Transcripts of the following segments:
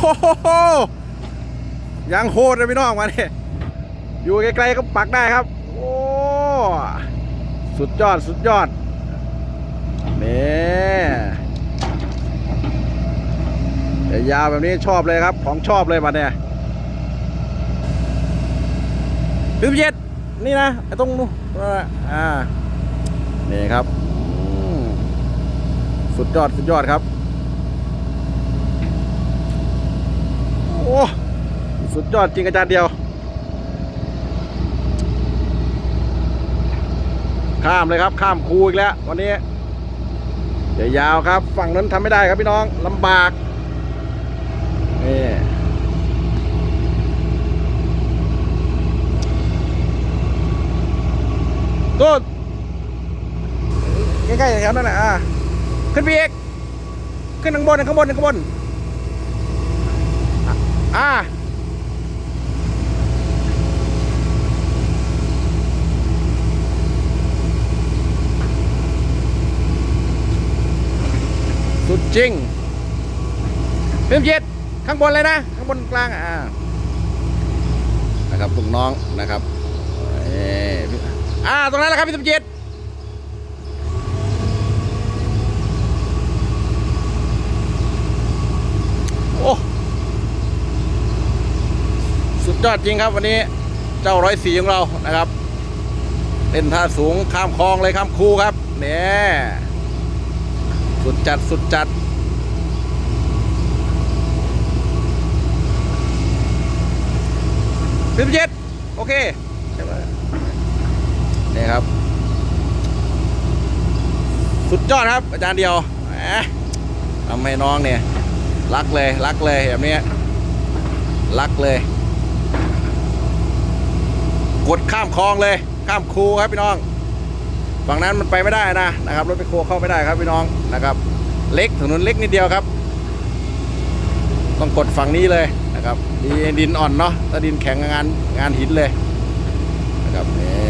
โอ้โหยังโคตรเลยพี่น้องมาเนี่ยอยู่ไกลๆก็ปักได้ครับ โอ้ สุดยอดสุดยอดนี่ยาวแบบนี้ชอบเลยครับ ของชอบเลยมาเนี่ยพี่พิเชษนี่นะไอ้ตรงนู้นอ่านี่ครับ สุดยอดสุดยอดครับ อ้สุดยอดจริงอาจารย์เดียว ข้ามเลยครับข้ามคูอีกแล้ว วันนี้ยายาวครับ ฝั่งนั้นทำไม่ได้ครับพี่น้องลำบากนี่ตัวใกล้ๆแถวนั้นแหละอะขึ้นไปอีกขึ้นข้างบนข้างบนข้างบน อ่าสุดจริงพิมเจ็ดข้างบนเลยนะ ข้างบนกลางอ่านะครับลูกน้องนะครับเอ่ออ่าตรงนั้นแหละครับพี่สมจิตโอ้ สุด ยอดจริงครับวันนี้เจ้าร้อยสีของเรานะครับเล่นท่าสูงข้ามคลองเลยข้ามคูครับเนี่ยสุดจัดสุดจัดสิบเจ็ดโอเคใช่ไหมนี่ครับ สุดยอดครับ อาจารย์เดียวทำให้น้องเนี่ย รักเลย รักเลยแบบนี้ รักเลย กดข้ามคลองเลย ข้ามคูครับพี่น้อง ฝั่งนั้นมันไปไม่ได้นะนะครับรถไปโคเข้าไม่ได้ครับพี่น้องนะครับ เล็กถนนเล็กนิดเดียวครับ ต้องกดฝั่งนี้เลยนะครับดีดินอ่อนเนาะถ้าดินแข็งงานงานหินเลยนะครับนี่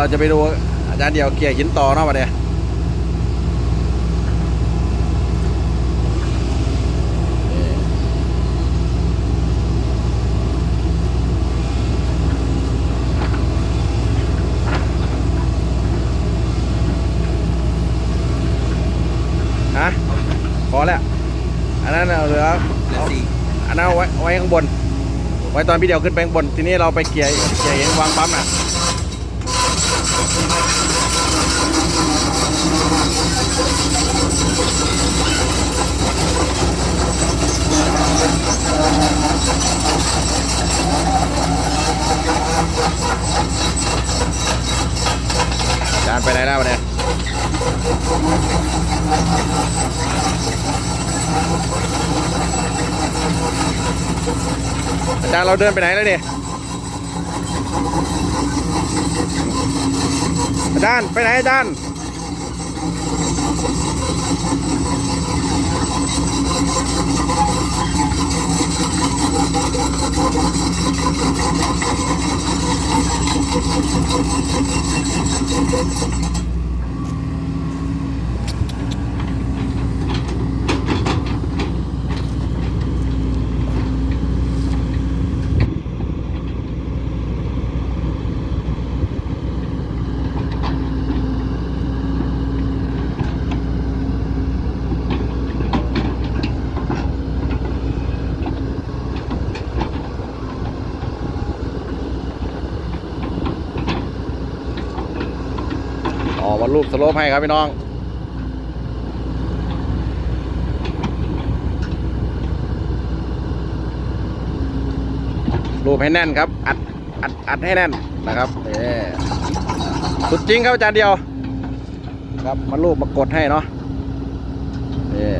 เดี๋ยวเราจะไปดูอาจารย์เดียวเกี่ยหินต่อเนาะวันนี้นี่ฮะพอแล้ว อันนั้นเอาเหลือเหลือเอาสี่อันนั้นเอาไว้เอาไว้ข้างบน ไว้ตอนพี่เดียวขึ้นไปข้างบน ทีนี้เราไปเกี่ยเกี่ยเองวางปั๊มน่ะ จานไปไหนแล้ววะเนี่ยอาจารย์เราเดินไปไหนแล้วเนี่ยอาจารย์ไปไหนอาจารย์ thank รูปสโลปให้ครับพี่น้อง รูปให้แน่นครับ อัด อัด อัดให้แน่นนะครับนี่สุดจริงครับอาจารย์เดียว ครับมารูปมากดให้เนาะนี่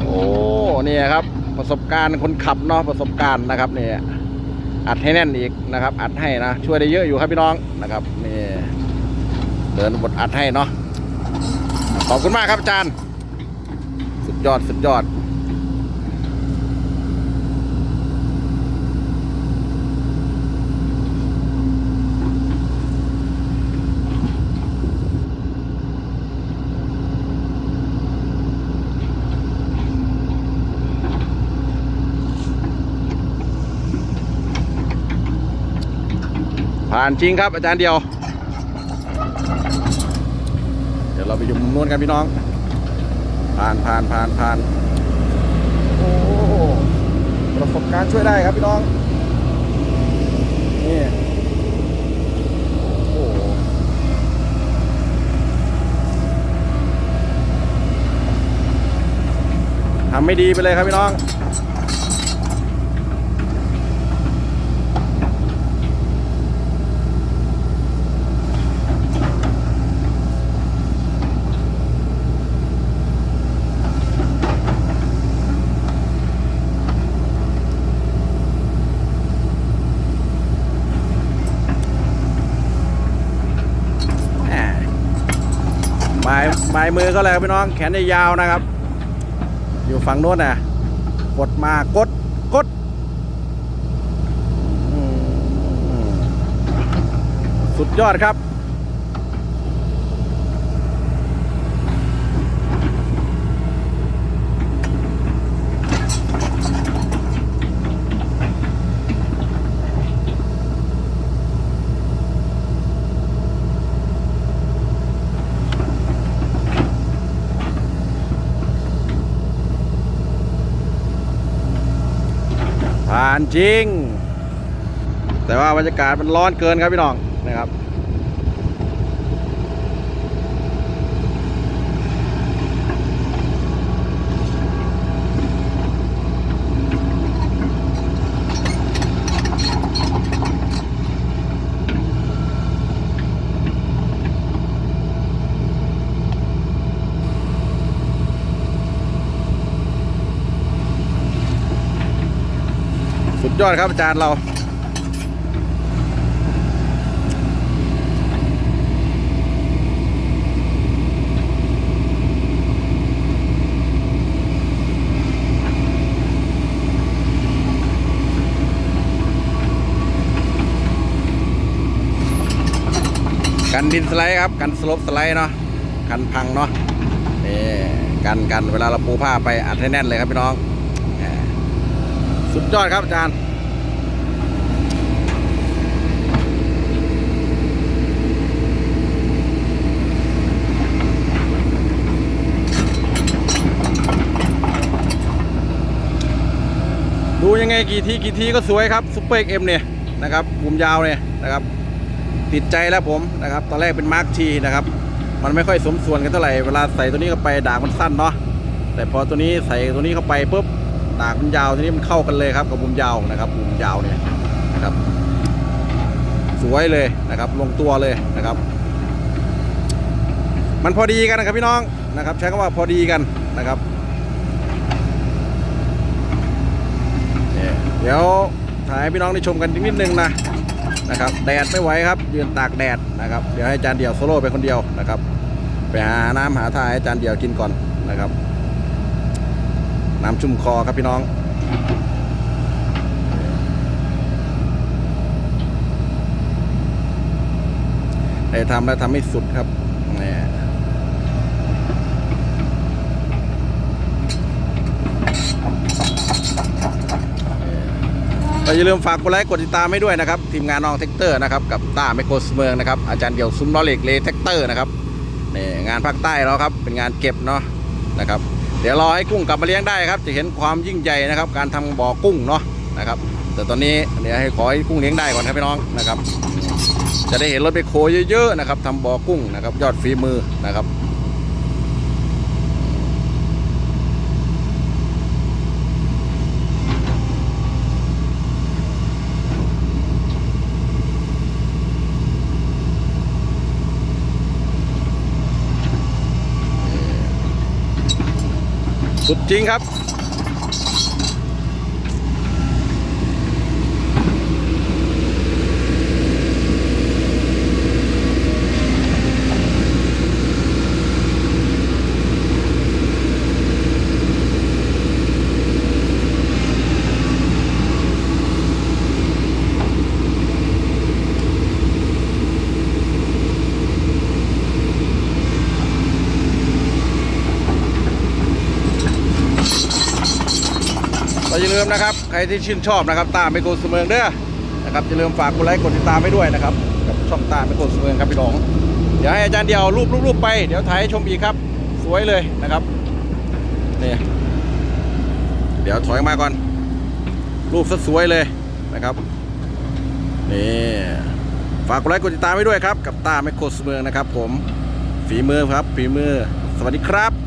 โอ้เนี่ยครับ ประสบการณ์คนขับเนาะประสบการณ์นะครับนี่อัดให้แน่นอีกนะครับ อัดให้นะ ช่วยได้เยอะอยู่ครับพี่น้องนะครับนี่ เดินบทอัดให้เนาะขอบคุณมากครับอาจารย์ สุดยอดสุดยอดผ่านจริงครับอาจารย์เดียว ยวเราไปยู่มุมนู้นกันพี่น้อง ผ่านผ่านผ่านผ่านโอ้ประสบการณ์ช่วยได้ครับพี่น้องนี่โอ้ทำไม่ดีไปเลยครับพี่น้อง แหม่ หมายมือก็เลยครับพี่น้องแขนยาวนะครับ อยู่ฝั่งโน้นน่ะกดมากดกดสุดยอดครับ ผ่านจริง แต่ว่าบรรยากาศมันร้อนเกินครับพี่น้องนะครับ สุดยอดครับอาจารย์เรา กันดินสไลด์ครับ กันสลบสไลด์เนาะกันพังเนาะนี่กันกันเวลาเราปูผ้าไปอัดให้แน่นเลยครับพี่น้อง สุดยอดครับอาจารย์ดูยังไงกี่ทีกี่ทีก็สวยครับซุปเปอร์เอ็มเนี่ยนะครับบุมยาวเนี่ยนะครับ ติดใจแล้วผมนะครับ ตอนแรกเป็นมาร์คทีนะครับ มันไม่ค่อยสมส่วนกันเท่าไหร่เวลาใส่ตัวนี้เข้าไปด่ากมันสั้นเนาะแต่พอตัวนี้ใส่ตัวนี้เข้าไปปุ๊บ ดากมันยาวทีนี้มันเข้ากันเลยครับกับบุมยาวนะครับบุมยาวเนี่ยนะครับ สวยเลยนะครับ ลงตัวเลยนะครับ มันพอดีกันนะครับพี่น้องนะครับ ใช้คำว่าพอดีกันนะครับเนี่ยเดี๋ยวถ่ายให้พี่น้องได้ชมกันนิดนึงนะนะครับแดดไม่ไหวครับ ยืนตากแดดนะครับเดี๋ยวให้จารย์เดี่ยวโซโล่ไปคนเดียวนะครับ ไปหาน้ำหาทายให้จารย์เดี่ยวกินก่อนนะครับ น้ำชุ่มคอครับพี่น้อง ได้ทำแล้วทำให้สุดครับนี่เราอย่าลืมฝากกดไลค์กดติดตามให้ด้วยนะครับ ทีมงานน้องแท็กเตอร์นะครับ กับต้าไมโครสเมืองนะครับ อาจารย์เดี่ยวซุ้มล้อเหล็กเลแท็กเตอร์นะครับนี่งานภาคใต้เราครับ เป็นงานเก็บเนาะนะครับ เดี๋ยวรอให้กุ้งกลับมาเลี้ยงได้ครับ จะเห็นความยิ่งใหญ่นะครับ การทำบ่อกุ้งเนาะนะครับ แต่ตอนนี้เดี๋ยวให้ขอให้กุ้งเลี้ยงได้ก่อนครับพี่น้องนะครับ จะได้เห็นรถไปโคเยอะๆนะครับทำบ่อกุ้งนะครับ ยอดฝีมือนะครับ สุดจริงครับ มนะครับ ใครที่ชื่นชอบนะครับตามไปโกสเมืองเด้อนะครับอย่าลืมฝากกดไลค์กดติดตามให้ด้วยนะครับกับช่องตามไปโกสเมืองครับพี่น้อง เดี๋ยวให้อาจารย์เดียวรูปรูปไปเดี๋ยวถ่ายให้ชมอีกครับ สวยเลยนะครับนี่เดี๋ยวถอยมาก่อน รูปสวยเลยนะครับนี่ฝากกดไลค์กดติดตามไว้ด้วยครับ กับตาแมโครสเมืองนะครับ ผมฝีมือครับฝีมือ สวัสดีครับ